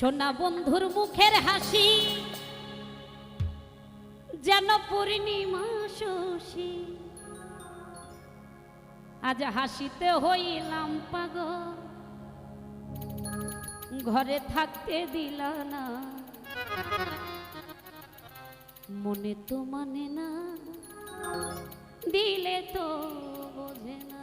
সোনা বন্ধুর মুখের হাসি, যেন পূর্ণিমা শশী। আজ হাসিতে হইলাম পাগ ঘরে থাকতে দিল না। মনে তো মানে না, দিলে তো বোঝে না।